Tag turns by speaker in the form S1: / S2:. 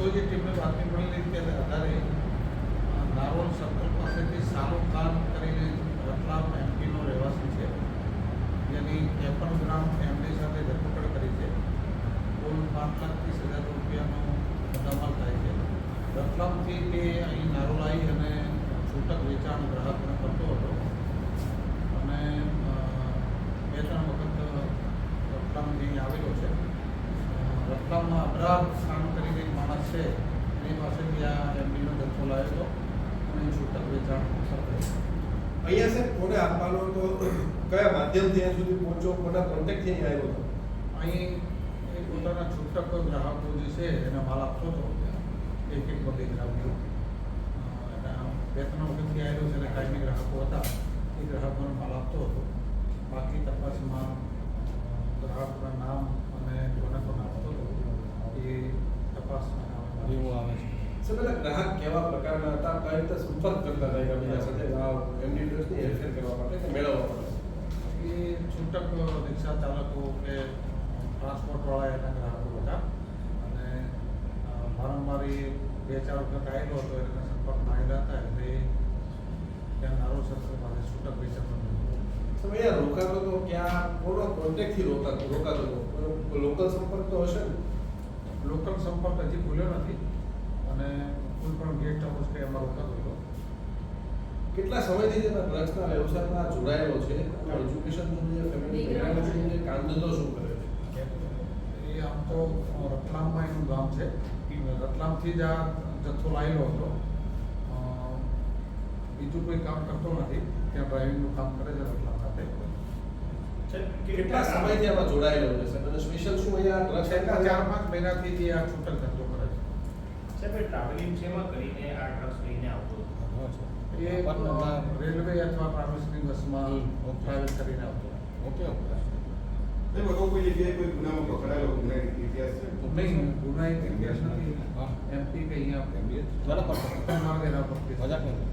S1: SOG ટીમને બાતમી મળેલી ત્યારે આધારે નારોલ સર્કલ પાસેથી સારું કામ કરીને રતલામ એમપીનો રહેવાસી છે. જેની ત્રેપન ગ્રામ ફેમિલી સાથે ધરપકડ કરી છે. કુલ પાંચ લાખ ત્રીસ હજાર રૂપિયાનો મુદ્દામાલ થાય છે. રતલામથી તે અહીં નારોલ આવી અને છૂટક વેચાણ ગ્રાહકને કરતો હતો અને અ, બે ત્રણ વખત રતલામથી અહીં આવેલો છે અ, રતલામમાં અબ્રાર ખાન કરીને એક માણસ છે. એની પાસેથી આ એમડીનો જથ્થો લાવ્યો હતો. અને છૂટક વેચાણ
S2: અહીંયા સાહેબ કોને આપવાનો તો કયા માધ્યમથી અહીંયા સુધી પહોંચો કોના કોન્ટેક્ટથી અહીંયા આવ્યો હતો?
S1: અહીં એ પોતાના છૂટક ગ્રાહકો જે છે એને માલ આપતો હતો. એક એક બધી ગ્રાહકો બે ત્રણ વખતથી આવેલો છે અને કાયમી ગ્રાહકો હતા. એ ગ્રાહકોને માલ આપતો હતો. બાકી તપાસમાં અ, ગ્રાહકોના નામ અને કોને કોને આપતો હતો એ તપાસમાં આવે
S2: સાહેબ એટલે ગ્રાહક કેવા પ્રકારના હતા? કઈ રીતે સંપર્ક કરતા હતા એકબીજા સાથે? એમની ડ્રેસની હેરફેર કરવા માટે કે મેળવવા માટે?
S1: એ છૂટક રિક્ષા ચાલકો કે ટ્રાન્સપોર્ટવાળા એના ગ્રાહકો હતા. અને વારંવાર એ બે ચાર વખત આવેલો હતો એના સંપર્કમાં આવેલા હતા એટલે ત્યાં નારો સર્કલ પાસે છૂટક વેચાણ
S2: તમે અહીંયા રોકાતો તો ક્યાં કોનો કોન્ટેક્ટથી રોકાતો રોકાતો હતો લોકલ સંપર્ક તો હશે ને?
S1: લોકલ સંપર્ક હજી ખુલ્યો નથી અને કોઈ પણ ગેસ્ટ હાઉસ કે એમાં રોકાતો હતો
S2: કેટલા સમયથી તમે ડ્રગ્સના વ્યવસાયમાં જોડાયેલો છે? એજ્યુકેશન છે ફેમિલી કામ ધંધો શું કરે છે?
S1: એ આમ તો રતલામમાં એનું ગામ છે. રતલામથી જ આ જથ્થો લાવેલો હતો. બીજું કોઈ કામ કરતો નથી. ત્યાં ડ્રાઇવિંગનું કામ કરે છે રતલામ ખાતે.
S2: કેટલા સમયથી આમાં જોડાયેલો છે? સાહેબ અને સ્પેશિયલ શું અહીંયા ડ્રગ્સ
S1: છેલ્લા ચાર પાંચ મહિનાથી જે આ છૂટક ધંધો કરે
S3: સાહેબ એ ટ્રાવેલિંગ શેમાં કરીને આ ડ્રગ્સ લઈને આવતો
S1: એ રેલવે અથવા ટ્રાવેલ્સની બસમાં ટ્રાવેલ કરીને આવતો
S4: ઓકે ઓકે.
S5: અગાઉ કોઈ જગ્યાએ કોઈ ગુનામાં પકડાયેલો ગુનાહિત ઇતિહાસ છે?
S1: નહીં ગુનાહિત ઇતિહાસ નથી. એમપી કે અહીંયા
S4: બરાબર.
S1: એના પરથી
S4: મજાક નથી.